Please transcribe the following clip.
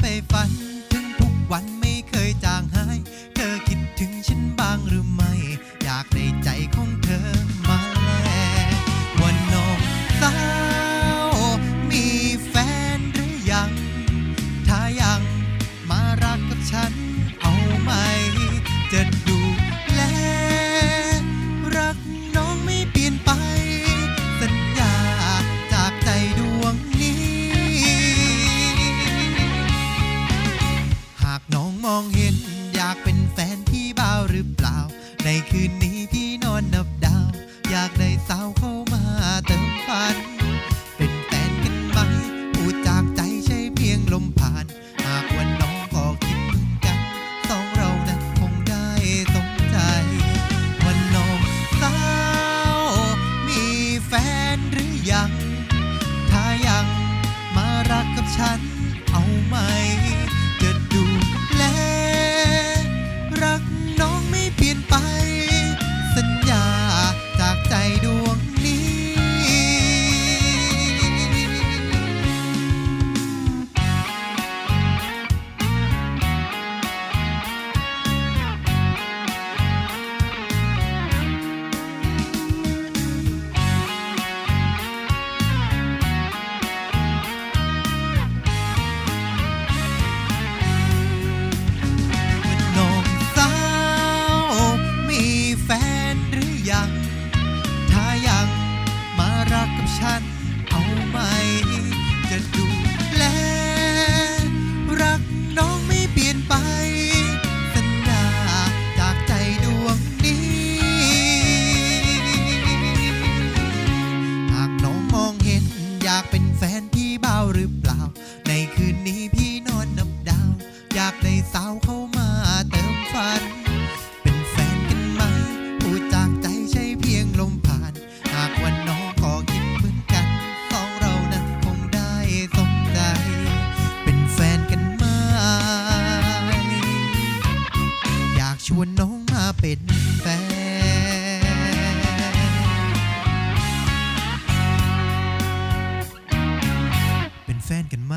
ไปฝัน ถึงทุกวันไม่เคยจางหาย เธอคิดถึงฉันบ้างหรือไม่ อยากในใจของเธอ ในคืนนี้ ฉันเอาไหม จะดูแล รักน้องไม่เปลี่ยนไป สัญญาจากใจดวงนี้ หากน้องมองเห็นอยากเป็นแฟนพี่เบาหรือเปล่า ในคืนนี้พี่นอนนับดาว อยากได้สาวเขา ชวนน้องมาเป็นแฟน เป็นแฟนกันไหม